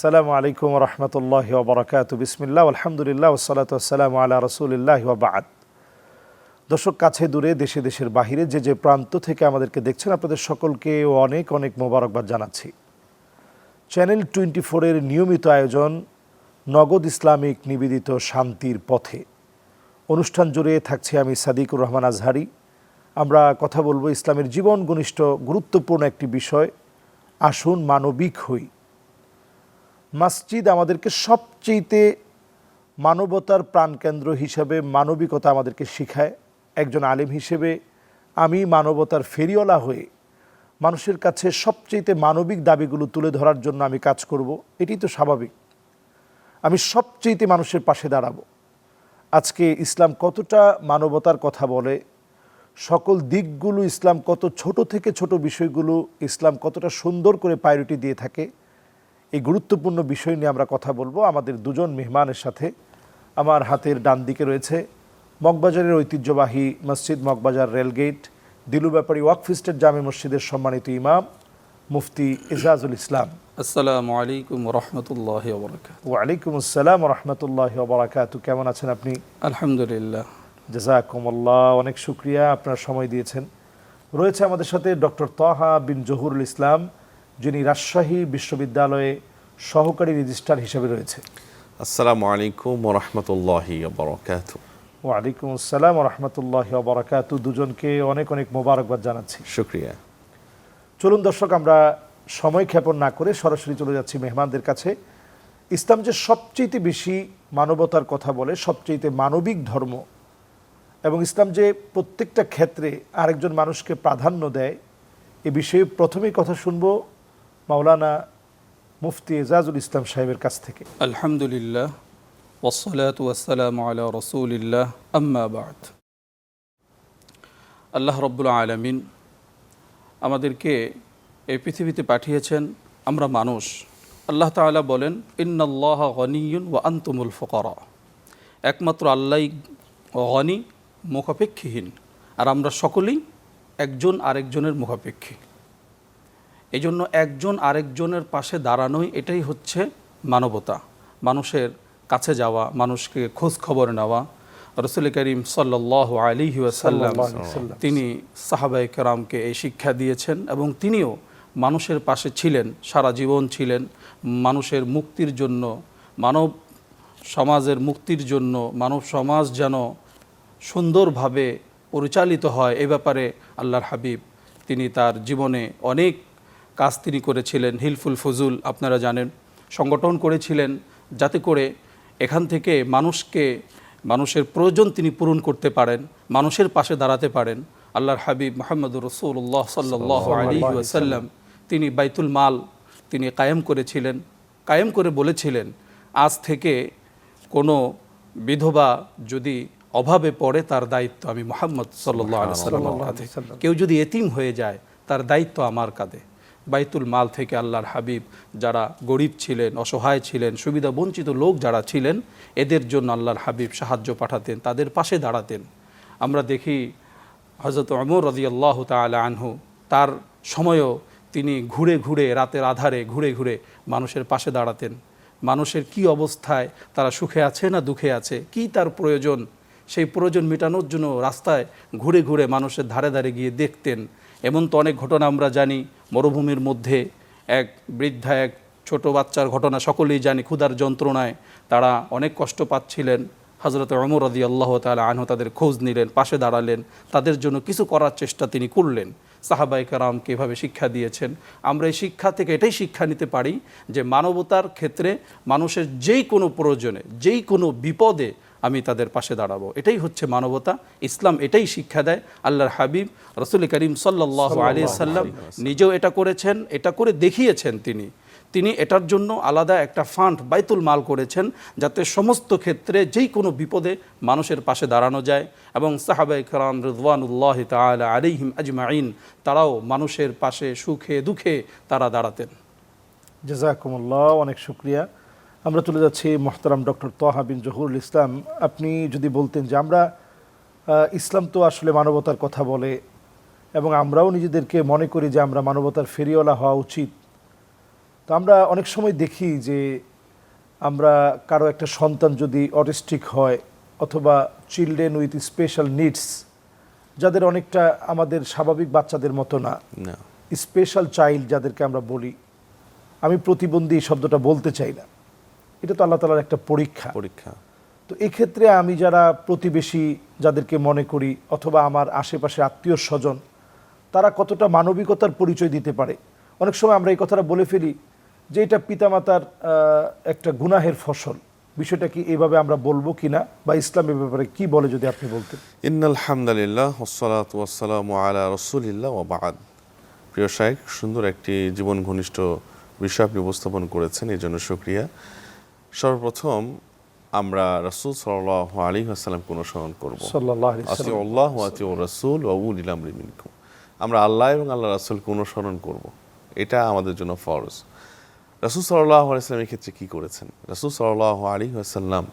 আসসালামু আলাইকুম রহমতুল্লাহ বরকাত বিসমিল্লা আলহামদুলিল্লাহ ওসালাত আসসালাম আল্লাহ রসুলিল্লাহ বাদ। দর্শক, কাছে দূরে, দেশে, দেশের বাহিরে যে যে প্রান্ত থেকে আমাদেরকে দেখছেন, আপনাদের সকলকে অনেক অনেক মোবারকবাদ জানাচ্ছি। চ্যানেল টোয়েন্টি ফোরের নিয়মিত আয়োজন, নগদ ইসলামিক নিবেদিত শান্তির পথে। অনুষ্ঠান জুড়ে থাকছি আমি সাদিকুর রহমান আজহারি। আমরা কথা বলব ইসলামের জীবন ঘনিষ্ঠ, গুরুত্বপূর্ণ একটি বিষয়, আসুন মানবিক হই। মসজিদ আমাদেরকে সবচেয়েতে মানবতার প্রাণকেন্দ্র হিসাবে মানবিকতা আমাদেরকে শিখায়। একজন আলিম হিসেবে আমি মানবতার ফেরিওয়ালা হয়ে মানুষের কাছে সবচেয়েতে মানবিক দাবিগুলো তুলে ধরার জন্য আমি কাজ করব। এটি তো স্বাভাবিক। আমি সবচেয়েতে মানুষের পাশে দাঁড়াবো। আজকে ইসলাম কতটা মানবতার কথা বলে, সকল দিকগুলো ইসলাম কত ছোট থেকে ছোট বিষয়গুলো ইসলাম কতটা সুন্দর করে প্রায়োরিটি দিয়ে থাকে এই গুরুত্বপূর্ণ বিষয় নিয়ে আমরা কথা বলব। আমাদের দুজন মেহমানের সাথে। আমার হাতের ডান দিকে রয়েছে মগবাজারের ঐতিহ্যবাহী মসজিদ মগবাজার রেলগেট দিলু ব্যাপারী ওয়াকফিস্টের জামে মসজিদের সম্মানিত ইমাম মুফতি ইজাজুল ইসলাম। আসসালামু আলাইকুম রহমতুল্লাহ ওয়ালাইকুম আসসালাম রহমতুল্লাহ বারাকাতু কেমন আছেন আপনি? আলহামদুলিল্লাহ। জাজাকুমুল্লাহ অনেক শুক্রিয়া আপনার সময় দিয়েছেন। রয়েছে আমাদের সাথে ডক্টর তহা বিন জহুরুল ইসলাম যিনি রাজশাহী বিশ্ববিদ্যালয়ে সহকারী রেজিস্ট্রার হিসেবে রয়েছে। আসসালামু আলাইকুম রহমতুল্লাহি বরকাত। ওয়ালাইকুম আসসালাম রহমতুল্লাহ বারাকাতু। দুজনকে অনেক অনেক মোবারকবাদ জানাচ্ছি। শুক্রিয়া। চলুন দর্শক আমরা সময় ক্ষেপণ না করে সরাসরি চলে যাচ্ছি মেহমানদের কাছে। ইসলাম যে সবচেয়ে বেশি মানবতার কথা বলে সবচেয়ে মানবিক ধর্ম এবং ইসলাম যে প্রত্যেকটা ক্ষেত্রে আরেকজন মানুষকে প্রাধান্য দেয় এ বিষয়ে প্রথমেই কথা শুনব মাওলানা মুফতি এজাজুল ইসলাম সাহেবের কাছ থেকে। আলহামদুলিল্লাহ ওসলাত ওয়াসালাম আলা রসুলিল্লাহ, আম্মা বাদ। আল্লাহ রব্বুল আলমিন আমাদেরকে এই পৃথিবীতে পাঠিয়েছেন, আমরা মানুষ। আল্লাহ তাআলা বলেন, ইন্নাল্লাহ গনিয়ুন ও আন্তমুল ফকরা। একমাত্র আল্লাহ গনি, মুখাপেক্ষীহীন। আর আমরা সকলেই একজন আরেকজনের মুখাপেক্ষী। এই জন্য একজন আরেকজনের পাশে দাঁড়ানোই এটাই হচ্ছে মানবতা। মানুষের কাছে যাওয়া মানুষকে খোঁজ খবর নেওয়া। রসুল করিম সাল্লাহ আলী ওয়াসাল্লাম ওয়াসাল্লাম। তিনি সাহাবাই কেরামকে এই শিক্ষা দিয়েছেন এবং তিনিও মানুষের পাশে ছিলেন সারা জীবন ছিলেন। মানুষের মুক্তির জন্য মানব সমাজের মুক্তির জন্য মানব সমাজ যেন সুন্দরভাবে পরিচালিত হয় এ ব্যাপারে আল্লাহর হাবিব তিনি তার জীবনে অনেক কাজ তিনি করেছিলেন হিলফুল ফজুল আপনারা জানেন। সংগঠন করেছিলেন যাতে করে এখান থেকে মানুষকে মানুষের প্রয়োজন তিনি পূরণ করতে পারেন মানুষের পাশে দাঁড়াতে পারেন। আল্লাহর হাবিব মোহাম্মদ রসুল্লাহ সাল্লাহ আলী ওয়াসাল্লাম তিনি বাইতুল মাল তিনি কায়েম করেছিলেন। কায়েম করে বলেছিলেন আজ থেকে কোনো বিধবা যদি অভাবে পড়ে তার দায়িত্ব আমি মোহাম্মদ সাল্লাহ কাঁধে। কেউ যদি এতিম হয়ে যায় তার দায়িত্ব আমার কাঁধে। বাইতুল মাল থেকে আল্লাহর হাবিব যারা গরিব ছিলেন, অসহায় ছিলেন, সুবিধা বঞ্চিত লোক যারা ছিলেন, এদের জন্য আল্লাহর হাবিব সাহায্য পাঠাতেন, তাদের পাশে দাঁড়াতেন। আমরা দেখি হজরত অমর রদি আল্লাহ তালা আনহু, তার সময়ও তিনি ঘুরে ঘুরে, রাতের আধারে ঘুরে ঘুরে মানুষের পাশে দাঁড়াতেন। মানুষের কি অবস্থায়, তারা সুখে আছে না দুঃখে আছে, কি তার প্রয়োজন? সেই প্রয়োজন মেটানোর জন্য রাস্তায় ঘুরে ঘুরে মানুষের ধারে ধারে গিয়ে দেখতেন। এমন তো অনেক ঘটনা আমরা জানি, মরুভূমির মধ্যে এক বৃদ্ধা, এক ছোট বাচ্চার ঘটনা সকলেই জানি, ক্ষুধার যন্ত্রণায় তারা অনেক কষ্ট পাচ্ছিলেন। হজরত অমর রদি আল্লাহ তালা আনহু তাদের খোঁজ নিলেন, পাশে দাঁড়ালেন, তাদের জন্য কিছু করার চেষ্টা তিনি করলেন। সাহাবাই কারামকে এভাবে শিক্ষা দিয়েছেন? আমরা এই শিক্ষা থেকে এটাই শিক্ষা নিতে পারি যে মানবতার ক্ষেত্রে মানুষের যেই কোনো প্রয়োজনে, যেই কোনো বিপদে আমি তাদের পাশে দাঁড়াবো। এটাই হচ্ছে মানবতা। ইসলাম এটাই শিক্ষা দেয়। আল্লাহর হাবিব রসুল করিম সাল্লাহ আলী সাল্লাম নিজেও এটা করেছেন এটা করে দেখিয়েছেন তিনি। তিনি এটার জন্য আলাদা একটা ফান্ড বাইতুল মাল করেছেন যাতে সমস্ত ক্ষেত্রে যেই কোনো বিপদে মানুষের পাশে দাঁড়ানো যায় এবং সাহাবাই করাম রিজওয়ানুল্লাহ তালা আলিহিম আজমাইন তারাও মানুষের পাশে সুখে দুঃখে তারা দাঁড়াতেন। জাজাকুমুল্লাহ অনেক শুক্রিয়া। আমরা চলে যাচ্ছি মোহতারাম ডক্টর তহা বিন জহুরুল ইসলাম। আপনি যদি বলতেন যে আমরা ইসলাম তো আসলে মানবতার কথা বলে এবং আমরাও নিজেদেরকে মনে করি যে আমরা মানবতার ফেরিওয়ালা হওয়া উচিত। তো আমরা অনেক সময় দেখি যে আমরা কারও একটা সন্তান যদি অটিস্টিক হয় অথবা চিলড্রেন উইথ স্পেশাল নিডস যাদের অনেকটা আমাদের স্বাভাবিক বাচ্চাদের মতো না না। স্পেশাল চাইল্ড যাদেরকে আমরা বলি আমি প্রতিবন্ধী এই শব্দটা বলতে চাই না। এটা তো আল্লাহ তালার একটা পরীক্ষা। পরীক্ষা। তো এক্ষেত্রে আমি যারা প্রতিবেশী যাদেরকে মনে করি অথবা আমার আশেপাশে আত্মীয় স্বজন তারা কতটা মানবিকতার পরিচয় দিতে পারে? অনেক সময় আমরা এই কথাটা বলে ফেলি যে এটা পিতামাতার একটা গুনাহের ফসল। বিষয়টা কি এভাবে আমরা বলব কিনা বা ইসলামের ব্যাপারে কি বলে যদি আপনি বলতেন? ইন্নাল হামদালিল্লাহ ওসলাত ওয়াসালাম আলা রসুলিল্লাহ ও বাদ। প্রিয় শাহেক সুন্দর একটি জীবন ঘনিষ্ঠ বিষয় আপনি উপস্থাপন করেছেন এই জন্য সুক্রিয়া সর্বপ্রথম আমরা রসুল সাল্লাহ আলী আসসালামকে অনুসরণ করব। আতি আল্লাহ আতি ও রসুল ও উল ইলাম আমরা আল্লাহ এবং আল্লাহ রাসুলকে অনুসরণ করব। এটা আমাদের জন্য ফরজ। রসুল সাল্লাহ আলাইসলামের ক্ষেত্রে কি করেছেন? রসুল সাল্লাহ আলী আসাল্লাম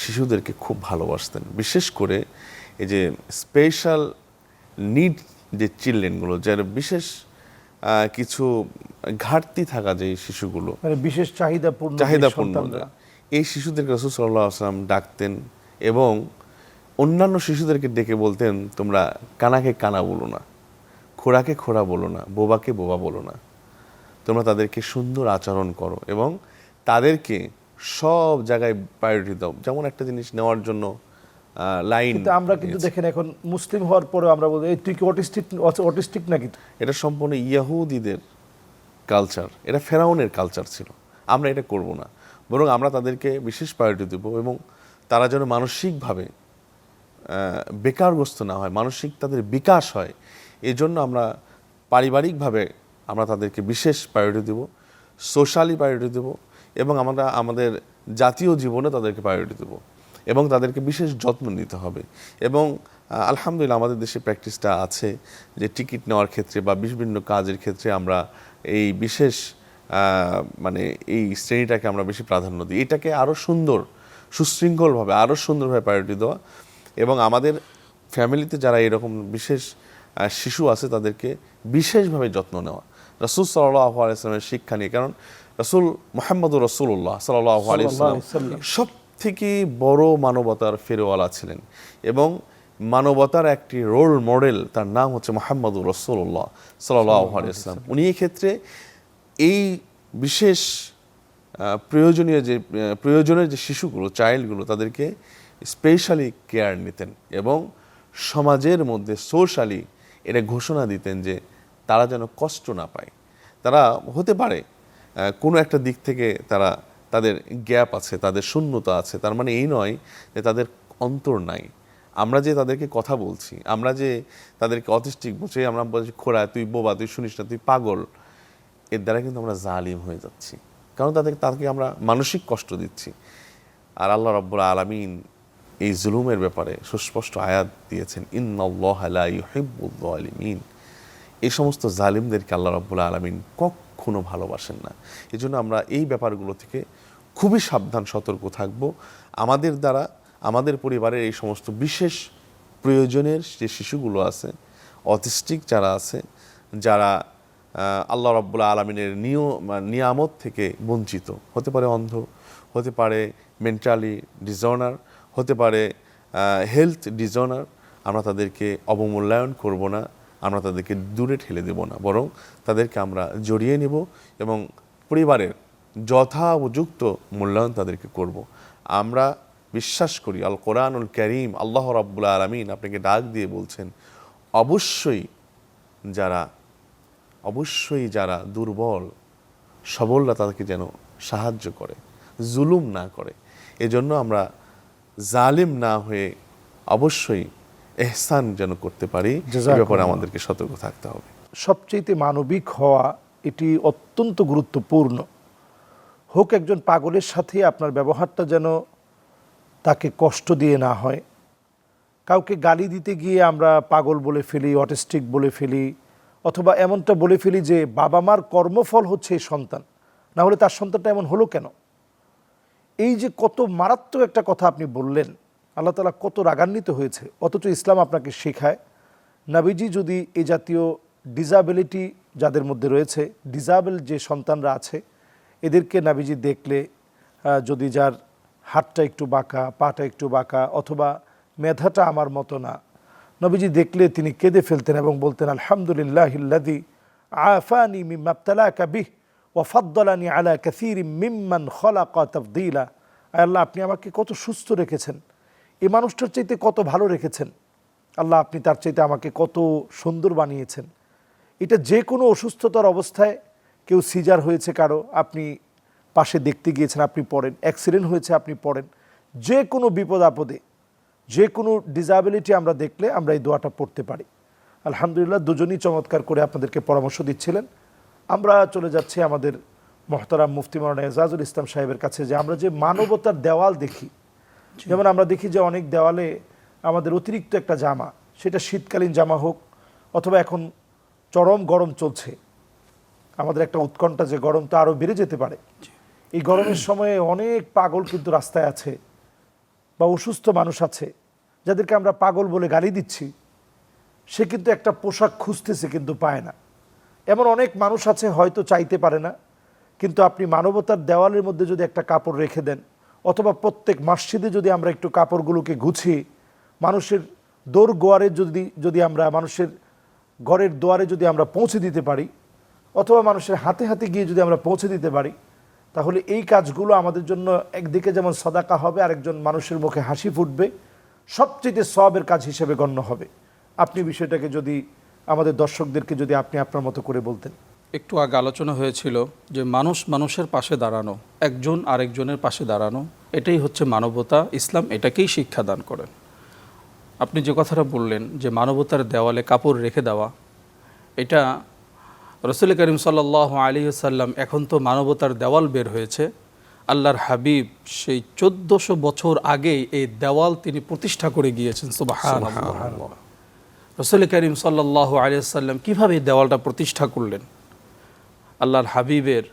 শিশুদেরকে খুব ভালোবাসতেন। বিশেষ করে এই যে স্পেশাল নিড যে চিলড্রেনগুলো যার বিশেষ কিছু ঘাটতি থাকা যে শিশুগুলো মানে বিশেষ চাহিদাপূর্ণ চাহিদাপূর্ণ। এই শিশুদেরকে রসুল সাল্লাহ আসলাম ডাকতেন এবং অন্যান্য শিশুদেরকে ডেকে বলতেন তোমরা কানাকে কানা বলো না খোড়াকে খোড়া বলো না বোবাকে বোবা বলো না। তোমরা তাদেরকে সুন্দর আচরণ করো এবং তাদেরকে সব জায়গায় প্রায়োরিটি দাও। যেমন একটা জিনিস নেওয়ার জন্য লাইন আমরা কিন্তু দেখেন এখন মুসলিম হওয়ার পরেও আমরা বলি তুই কি অটিস্টিক অটিস্টিক নাকি? এটা সম্পূর্ণ ইয়াহুদিদের কালচার এটা ফেরাউনের কালচার ছিল। আমরা এটা করব না। বরং আমরা তাদেরকে বিশেষ প্রায়োরিটি দেব এবং তারা যেন মানসিকভাবে বেকারগ্রস্ত না হয়, মানসিক তাদের বিকাশ হয় এই জন্য আমরা পারিবারিকভাবে আমরা তাদেরকে বিশেষ প্রায়োরিটি দেব সোশ্যালি প্রায়োরিটি দেব এবং আমরা আমাদের জাতীয় জীবনে তাদেরকে প্রায়োরিটি দেব এবং তাদেরকে বিশেষ যত্ন নিতে হবে। এবং আলহামদুলিল্লাহ আমাদের দেশে প্র্যাকটিসটা আছে যে টিকিট নেওয়ার ক্ষেত্রে বা বিভিন্ন কাজের ক্ষেত্রে আমরা এই বিশেষ মানে এই শ্রেণীটাকে আমরা বেশি প্রাধান্য দিই এটাকে আরও সুন্দর সুশৃঙ্খলভাবে আরও সুন্দরভাবে প্রায়োরিটি দেওয়া এবং আমাদের ফ্যামিলিতে যারা এরকম বিশেষ শিশু আছে তাদেরকে বিশেষভাবে যত্ন নেওয়া রসুল সাল্লাহ আলাইসলামের শিক্ষা নিয়ে কারণ রসুল মোহাম্মদুর রসুল্লাহ সাল্লাহ আলাইসাল্লাম সাল্লাম। সব থেকে বড় মানবতার ফেরওয়ালা ছিলেন এবং মানবতার একটি রোল মডেল তার নাম হচ্ছে মোহাম্মদুর রসুল্লাহ সাল্লাহ আলাইসলাম উনি এক্ষেত্রে এই বিশেষ প্রয়োজনীয় যে প্রয়োজনের যে শিশুগুলো চাইল্ডগুলো তাদেরকে স্পেশালি কেয়ার নিতেন এবং সমাজের মধ্যে সোশ্যালি এটা ঘোষণা দিতেন যে তারা যেন কষ্ট না পায়। তারা হতে পারে কোনো একটা দিক থেকে তারা তাদের গ্যাপ আছে তাদের শূন্যতা আছে তার মানে এই নয় যে তাদের অন্তর নাই। আমরা যে তাদেরকে কথা বলছি, আমরা যে তাদেরকে অটিস্টিক বলছি, আমরা বলছি, খোড়া, তুই বোবা, তুই শুনিস না, তুই পাগল। এর দ্বারা কিন্তু আমরা জালিম হয়ে যাচ্ছি। কারণ তাদেরকে তাদেরকে আমরা মানসিক কষ্ট দিচ্ছি। আর আল্লাহ রব্বুল আলমিন এই জুলুমের ব্যাপারে সুস্পষ্ট আয়াত দিয়েছেন ইন্নআল্লাহিমিন এই সমস্ত জালিমদেরকে আল্লাহ রব্বুল আলমিন কখনো ভালোবাসেন না। এই জন্য আমরা এই ব্যাপারগুলো থেকে খুবই সাবধান, সতর্ক থাকব। আমাদের দ্বারা আমাদের পরিবারের এই সমস্ত বিশেষ প্রয়োজনের যে শিশুগুলো আছে, অটিস্টিক যারা আছে, যারা আল্লাহ রব্বুল্লা আলমিনের নিয় নিয়ামত থেকে বঞ্চিত। হতে পারে অন্ধ, হতে পারে মেন্টালি ডিজর্নার হতে পারে হেলথ ডিজর্নার আমরা তাদেরকে অবমূল্যায়ন করব না, আমরা তাদেরকে দূরে ঠেলে দেব না, বরং তাদেরকে আমরা জড়িয়ে নেব এবং পরিবারের যথাযুক্ত মূল্যায়ন তাদেরকে করব। আমরা বিশ্বাস করি আল কোরআনুল করিম আল্লাহ রাব্বুল আলমিন আপনাকে ডাক দিয়ে বলছেন অবশ্যই যারা অবশ্যই যারা দুর্বল সবলরা তাদেরকে যেন সাহায্য করে জুলুম না করে। এজন্য আমরা জালিম না হয়ে অবশ্যই এহসান যেন করতে পারি ব্যাপারে আমাদেরকে সতর্ক থাকতে হবে। সবচেয়ে মানবিক হওয়া এটি অত্যন্ত গুরুত্বপূর্ণ। হোক একজন পাগলের সাথে আপনার ব্যবহারটা যেন তাকে কষ্ট দিয়ে না হয়। কাউকে গালি দিতে গিয়ে আমরা পাগল বলে ফেলি, অটিস্টিক বলে ফেলি, অথবা এমনটা বলে ফেলি যে বাবা মার কর্মফল হচ্ছে এই সন্তান। না হলে তার সন্তানটা এমন হলো কেন? এই যে কত মারাত্মক একটা কথা আপনি বললেন, আল্লাহ তালা কত রাগান্বিত হয়েছে। অথচ ইসলাম আপনাকে শেখায়, নাবিজি যদি এ জাতীয় ডিজাবিলিটি যাদের মধ্যে রয়েছে ডিজাবেল যে সন্তানরা আছে, এদেরকে নাবিজি দেখলে যদি যার হাতটা একটু বাঁকা, পাটা একটু বাঁকা, অথবা মেধাটা আমার মতো না। নবীজি দেখলে তিনি কেঁদে ফেলতেন এবং বলতেন, আলহামদুলিল্লাহ ইল্লাদি আফানি মিম্মাবতালাকা বিহ ওয়াফাদ্দলানি আলা কাসির মিম্মান খলাকা তাফদিলা। আয় আল্লাহ, আপনি আমাকে কত সুস্থ রেখেছেন। এই মানুষটার চাইতে কত ভালো রেখেছেন। আল্লাহ, আপনি তার চাইতে আমাকে কত সুন্দর বানিয়েছেন। এটা যে কোনো অসুস্থতার অবস্থায় কেউ সিজার হয়েছে কারও, আপনি পাশে দেখতে গিয়েছেন আপনি পড়েন। অ্যাক্সিডেন্ট হয়েছে আপনি পড়েন। যে কোনো বিপদ আপদে যে কোনো ডিসাবিলিটি আমরা দেখলে আমরা এই দোয়াটা পড়তে পারি। আলহামদুলিল্লাহ দুজনই চমৎকার করে আপনাদেরকে পরামর্শ দিচ্ছিলেন। আমরা চলে যাচ্ছি আমাদের মহতারাম মুফতি মৌলানা এজাজুল ইসলাম সাহেবের কাছে যে আমরা যে মানবতার দেওয়াল দেখি যেমন আমরা দেখি যে অনেক দেওয়ালে আমাদের অতিরিক্ত একটা জামা সেটা শীতকালীন জামা হোক অথবা এখন চরম গরম চলছে আমাদের একটা উৎকণ্ঠা যে গরমটা আরও বেড়ে যেতে পারে। এই গরমের সময়ে অনেক পাগল কিন্তু রাস্তায় আছে বা অসুস্থ মানুষ আছে, যাদেরকে আমরা পাগল বলে গালি দিচ্ছি, সে কিন্তু একটা পোশাক খুঁজতেছে কিন্তু পায় না। এমন অনেক মানুষ আছে হয়তো চাইতে পারে না, কিন্তু আপনি মানবতার দেওয়ালের মধ্যে যদি একটা কাপড় রেখে দেন, অথবা প্রত্যেক মসজিদে যদি আমরা একটু কাপড়গুলোকে গুছিয়ে, মানুষের দোর গোয়ারে যদি যদি আমরা মানুষের ঘরের দুয়ারে যদি আমরা পৌঁছে দিতে পারি, অথবা মানুষের হাতে হাতে গিয়ে যদি আমরা পৌঁছে দিতে পারি তাহলে এই কাজগুলো আমাদের জন্য একদিকে যেমন সদাকা হবে, আরেকজন মানুষের মুখে হাসি ফুটবে। সবচেয়ে সবের কাজ হিসেবে গণ্য হবে। আপনি বিষয়টাকে যদি, আমাদের দর্শকদেরকে যদি আপনি আপনার মতো করে বলতেন। একটু আগে আলোচনা হয়েছিল যে মানুষ মানুষের পাশে দাঁড়ানো, একজন আরেকজনের পাশে দাঁড়ানো, এটাই হচ্ছে মানবতা, ইসলাম এটাকেই শিক্ষা দান করেন আপনি যে কথাটা বললেন যে মানবতার দেওয়ালে কাপড় রেখে দেওয়া, এটা রসুল করিম সাল্লাহ আলী সাল্লাম এখন তো মানবতার দেওয়াল বের হয়েছে। আল্লাহর হাবিব সেই চোদ্দশো বছর আগেই এই দেওয়াল তিনি প্রতিষ্ঠা করে গিয়েছেন সুবাহান রসুল করিম সাল্লাহ আলিয়াল্লাম কীভাবে এই দেওয়ালটা প্রতিষ্ঠা করলেন? আল্লাহর হাবিবের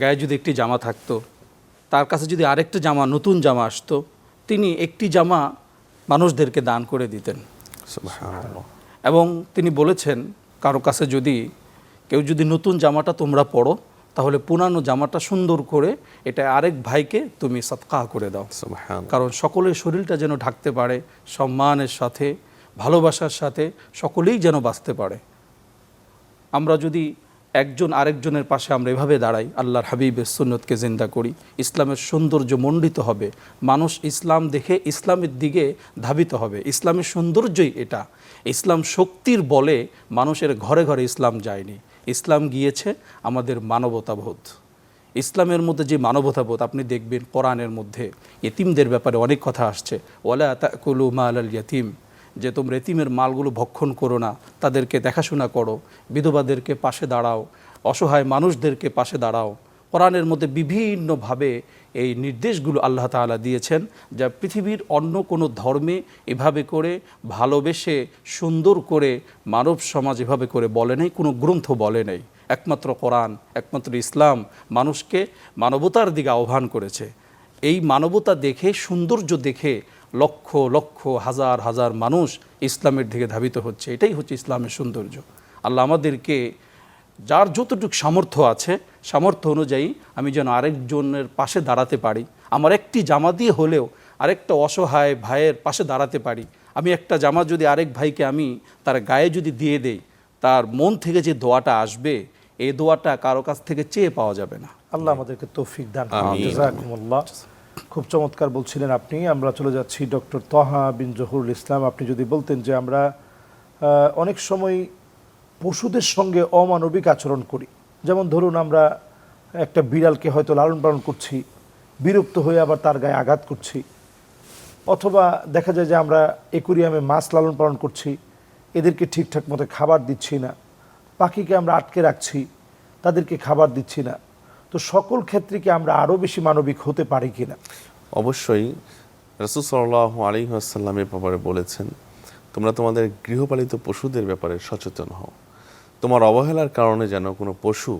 গায়ে যদি একটি জামা থাকতো তার কাছে যদি আরেকটা জামা নতুন জামা আসতো তিনি একটি জামা মানুষদেরকে দান করে দিতেন। এবং তিনি বলেছেন কারও কাছে যদি কেউ যদি নতুন জামাটা তোমরা পড়ো তাহলে পুরানো জামাটা সুন্দর করে এটা আরেক ভাইকে তুমি সৎকা করে দাও। কারণ সকলের শরীরটা যেন ঢাকতে পারে সম্মানের সাথে ভালোবাসার সাথে সকলেই যেন বাঁচতে পারে। আমরা যদি একজন আরেকজনের পাশে আমরা এভাবে দাঁড়াই আল্লাহর হাবিবের সুন্নতকে জিন্দা করি ইসলামের সৌন্দর্য মণ্ডিত হবে মানুষ ইসলাম দেখে ইসলামের দিকে ধাবিত হবে। ইসলামের সৌন্দর্যই এটা। ইসলাম শক্তির বলে মানুষের ঘরে ঘরে ইসলাম যায়নি। ইসলাম গিয়েছে আমাদের মানবতাবোধ। ইসলামের মধ্যে যে মানবতাবোধ, আপনি দেখবেন কোরআনের মধ্যে এতিমদের ব্যাপারে অনেক কথা আসছে। ওলা তাকুলু মাল আল ইয়তিম, যে তোমরা এতিমের মালগুলো ভক্ষণ করো না, তাদেরকে দেখাশোনা করো, বিধবাদেরকে পাশে দাঁড়াও, অসহায় মানুষদেরকে পাশে দাঁড়াও কোরআনের মধ্যে বিভিন্নভাবে এই নির্দেশগুলো আল্লাহ তাআলা দিয়েছেন যা পৃথিবীর অন্য কোনো ধর্মে এভাবে করে ভালোবেসে সুন্দর করে মানব সমাজ এভাবে করে বলে নাই, কোনো গ্রন্থ বলে নাই। একমাত্র কোরআন, একমাত্র ইসলাম মানুষকে মানবতার দিকে আহ্বান করেছে। এই মানবতা দেখে, সৌন্দর্য দেখে লক্ষ লক্ষ, হাজার হাজার মানুষ ইসলামের দিকে ধাবিত হচ্ছে। এটাই হচ্ছে ইসলামের সৌন্দর্য। আল্লাহ আমাদেরকে যার যতটুকু সামর্থ্য আছে সামর্থ্য অনুযায়ী আমি যেন আরেকজনের পাশে দাঁড়াতে পারি। আমার একটি জামা দিয়ে হলেও আরেকটা অসহায় ভাইয়ের পাশে দাঁড়াতে পারি। আমি একটা জামা যদি আরেক ভাইকে আমি তার গায়ে যদি দিয়ে দেই তার মন থেকে যে দোয়াটা আসবে এই দোয়াটা কারও কাছ থেকে চেয়ে পাওয়া যাবে না। আল্লাহ আমাদেরকে তৌফিক দান। খুব চমৎকার বলছিলেন আপনি। আমরা চলে যাচ্ছি ডক্টর তহা বিন জহুরুল ইসলাম। আপনি যদি বলতেন যে আমরা অনেক সময় পশুদের সঙ্গে অমানবিক আচরণ করি। যেমন ধরুন আমরা একটা বিড়ালকে হয়তো লালন পালন করছি, বিরক্ত হয়ে আবার তার গায়ে আঘাত করছি। অথবা দেখা যায় যে আমরা একুরিয়ামে মাছ লালন পালন করছি, এদেরকে ঠিকঠাক মতো খাবার দিচ্ছি না, পাখিকে আমরা আটকে রাখছি, তাদেরকে খাবার দিচ্ছি না। তো সকল ক্ষেত্রে কি আমরা আরও বেশি মানবিক হতে পারি কি না অবশ্যই, রসুল সাল্লাহ আলী আসাল্লামের ব্যাপারে বলেছেন, তোমরা তোমাদের গৃহপালিত পশুদের ব্যাপারে সচেতন হও। তোমার অবহেলার কারণে যেন কোনো পশু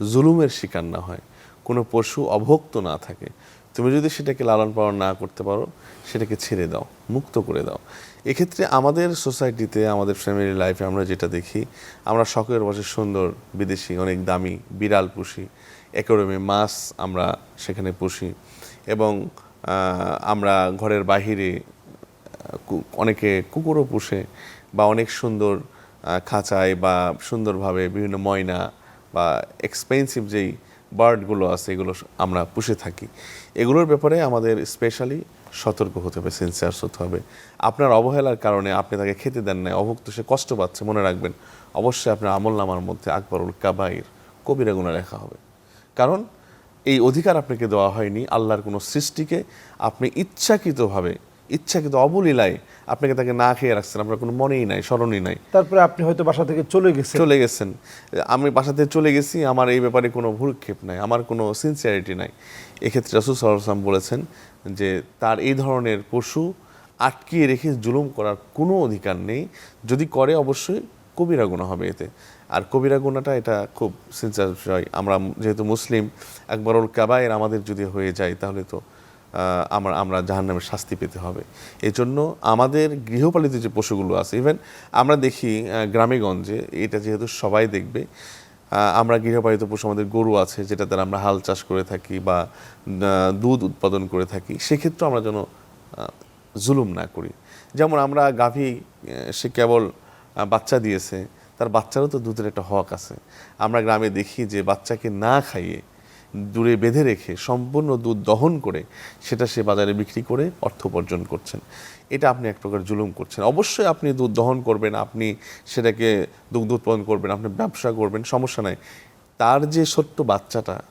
জুলুমের শিকার না হয়, কোনো পশু অভুক্ত না থাকে, তুমি যদি সেটাকে লালন পালন না করতে পারো, সেটাকে ছেড়ে দাও, মুক্ত করে দাও। এক্ষেত্রে আমাদের সোসাইটিতে, আমাদের ফ্যামিলি লাইফে আমরা যেটা দেখি, আমরা শখের বসে সুন্দর বিদেশি, অনেক দামি, বিড়াল পুষি অ্যাকোরিয়ামে মাছ আমরা সেখানে পুষি এবং আমরা ঘরের বাহিরে অনেকে কুকুরও পুষে বা অনেক সুন্দর খাঁচায় বা সুন্দরভাবে বিভিন্ন ময়না বা এক্সপেন্সিভ যেই বার্ডগুলো আছে, এগুলো আমরা পুষে থাকি। এগুলোর ব্যাপারে আমাদের স্পেশালি সতর্ক হতে হবে সিনসিয়ার হতে হবে। আপনার অবহেলার কারণে আপনি তাকে খেতে দেন না অভুক্ত সে কষ্ট পাচ্ছে, মনে রাখবেন। অবশ্যই আপনার আমল নামার মধ্যে আকবরুল কাবাইর কবিরা গুণা হবে। কারণ এই অধিকার আপনাকে দেওয়া হয়নি, আল্লাহর কোনো সৃষ্টিকে আপনি ইচ্ছাকৃতভাবে ইচ্ছাকৃত অবলীলায় আপনাকে তাকে না খেয়ে রাখছেন আপনার কোনো মনেই নাই স্মরণই নাই। তারপরে আপনি হয়তো বাসা থেকে চলে গেছেন। চলে গেছেন। আমি বাসাতে চলে গেছি আমার এই ব্যাপারে কোনো ভুরক্ষেপ নাই আমার কোনো সিনসিয়ারিটি নাই। এক্ষেত্রে রসুল সাল্লাম বলেছেন যে তার এই ধরনের পশু আটকিয়ে রেখে জুলুম করার কোনো অধিকার নেই যদি করে অবশ্যই কবিরা গুণা হবে এতে। আর কবিরা গুণাটা এটা খুব সিনসিয়ার বিষয়। আমরা যেহেতু মুসলিম একবারুল কাবায়ের আমাদের যদি হয়ে যায় তাহলে তো আমরা আমরা জাহান্নামের শাস্তি পেতে হবে। এই জন্য আমাদের গৃহপালিত যে পশুগুলো আছে ইভেন আমরা দেখি গ্রামেগঞ্জে এটা যেহেতু সবাই দেখবে আমরা গৃহপালিত পশু, আমাদের গরু আছে যেটা দ্বারা আমরা হাল চাষ করে থাকি বা দুধ উৎপাদন করে থাকি সেক্ষেত্রে আমরা যেন জুলুম না করি। যেমন আমরা গাভী সে কেবল বাচ্চা দিয়েছে, তার বাচ্চারও তো দুধের একটা হক আছে। আমরা গ্রামে দেখি যে বাচ্চাকে না খাইয়ে দূরে বেঁধে রেখে সম্পূর্ণ দুধ দহন করে সেটা সে বাজারে বিক্রি করে অর্থ উপার্জন করছেন। এটা আপনি এক প্রকার জুলুম করছেন। অবশ্যই আপনি দুধ দহন করবেন, আপনি সেটাকে দুগ্ধ উৎপাদন করবেন, আপনি ব্যবসা করবেন, সমস্যা নাই। তার যে ছোট্ট বাচ্চাটা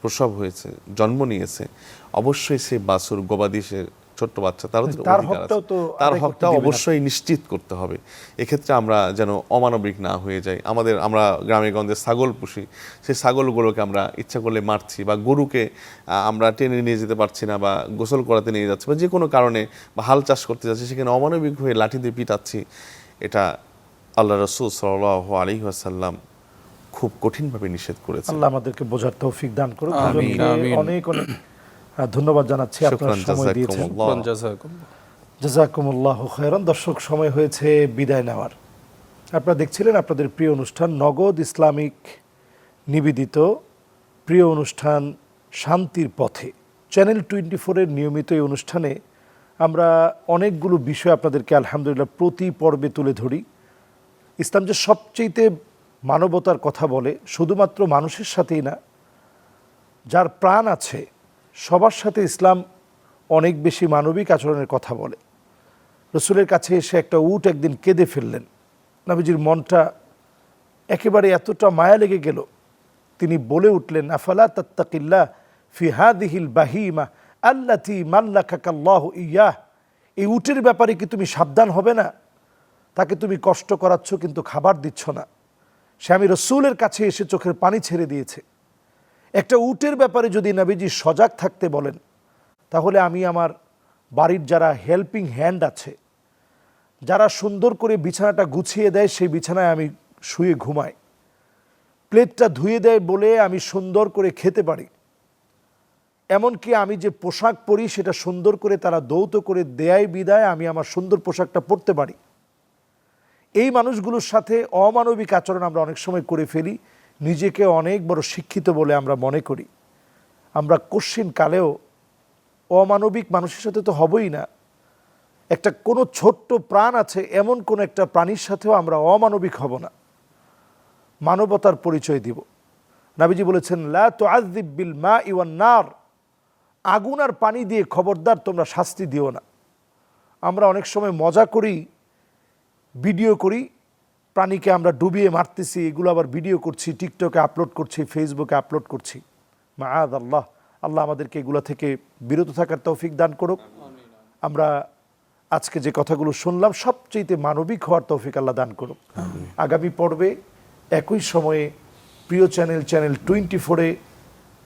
প্রসব হয়েছে, জন্ম নিয়েছে, অবশ্যই সে বাসুর গবাদি সে ছোট্ট বাচ্চা তারও তো তার অধিকার হকটাও আছে। তো তার হকটা অবশ্যই নিশ্চিত করতে হবে। এক্ষেত্রে আমরা যেন অমানবিক না হয়ে যাই। আমাদের আমরা গ্রামে গঞ্জে ছাগল পুষি। সেই ছাগলগুলোকে আমরা ইচ্ছা করলে মারছি বা গরুকে আমরা টেনে নিয়ে যেতে পারছি না বা গোসল করাতে নিয়ে যাচ্ছি বা যে কোনো কারণে বা হাল চাষ করতে যাচ্ছি সেখানে অমানবিক হয়ে লাঠি দিয়ে পিটাচ্ছি এটা আল্লাহ রসুল সাল আলী আসাল্লাম খুব কঠিনভাবে নিষেধ করেছে আল্লাহ আমাদেরকে বোঝার তৌফিক দান করুন। অনেক অনেক ধন্যবাদ জানাচ্ছি আপনার সময় দিয়েছেন। জাযাকুমুল্লাহ। শুকরান, জাযাকুমুল্লাহ। জাজাকুমুল্লাহ খৈরান দর্শক সময় হয়েছে বিদায় নেওয়ার। আপনারা দেখছিলেন আপনাদের প্রিয় অনুষ্ঠান নগদ ইসলামিক নিবেদিত প্রিয় অনুষ্ঠান শান্তির পথে। চ্যানেল টোয়েন্টি ফোরের নিয়মিত এই অনুষ্ঠানে আমরা অনেকগুলো বিষয় আপনাদেরকে আলহামদুলিল্লাহ প্রতি পর্বে তুলে ধরি। ইসলাম যে সবচেয়েতে মানবতার কথা বলে শুধুমাত্র মানুষের সাথেই না যার প্রাণ আছে সবার সাথে ইসলাম অনেক বেশি মানবিক আচরণের কথা বলে। রসুলের কাছে এসে একটা উট একদিন কেঁদে ফেললেন। নবীজির মনটা একেবারে এতটা মায়া লেগে গেল, তিনি বলে উঠলেন, আফালা তাত্তাকিল্লা ফি হাদিহিল বাহিমা আল্লাতি মাল্লাকাল্লাহ ইয়াহ। এই উটের ব্যাপারে কি তুমি সাবধান হবে না? তাকে তুমি কষ্ট করাচ্ছ, কিন্তু খাবার দিচ্ছ না। সে আমি রসুলের কাছে এসে চোখের পানি ছেড়ে দিয়েছে। একটা উটের ব্যাপারে যদি নবীজি সজাগ থাকতে বলেন, তাহলে আমি আমার বাড়ির যারা হেল্পিং হ্যান্ড আছে, যারা সুন্দর করে বিছানাটা গুছিয়ে দেয়, সেই বিছানায় আমি শুয়ে ঘুমাই। প্লেটটা ধুয়ে দেয় বলে আমি সুন্দর করে খেতে পারি। এমনকি আমি যে পোশাক পরি, সেটা সুন্দর করে তারা দৌত করে দেয় বিদায় আমি আমার সুন্দর পোশাকটা পরতে পারি। এই মানুষগুলোর সাথে অমানবিক আচরণ আমরা অনেক সময় করে ফেলি। নিজেকে অনেক বড় শিক্ষিত বলে আমরা মনে করি। আমরা কশ্চিন কালেও অমানবিক মানুষের সাথে তো হবই না। একটা কোনো ছোট্ট প্রাণ আছে, এমন কোন একটা প্রাণীর সাথেও আমরা অমানবিক হব না। মানবতার পরিচয় দিব। নাবিজি বলেছেন, লা তো বিল মা ইওয়ান নার। আগুন আর পানি দিয়ে খবরদার তোমরা শাস্তি দিও না। আমরা অনেক সময় মজা করি, ভিডিও করি প্রাণীকে আমরা ডুবিয়ে মারতেছি এগুলো আবার ভিডিও করছি টিকটকে আপলোড করছি ফেসবুকে আপলোড করছি। মা আদ আল্লাহ আল্লাহ আমাদেরকে এগুলো থেকে বিরত থাকার তৌফিক দান করুক। আমরা আজকে যে কথাগুলো শুনলাম সবচেয়ে মানবিক হওয়ার তৌফিক আল্লাহ দান করুক। আগামী পর্বে একই সময়ে প্রিয় চ্যানেল চ্যানেল টোয়েন্টি ফোরে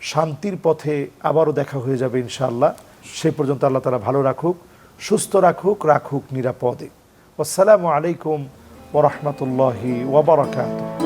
শান্তির পথে আবারও দেখা হয়ে যাবে ইনশাআল্লাহ। সে পর্যন্ত আল্লাহ তারা ভালো রাখুক সুস্থ রাখুক রাখুক নিরাপদে। আসসালামু আলাইকুম ورحمة الله وبركاته.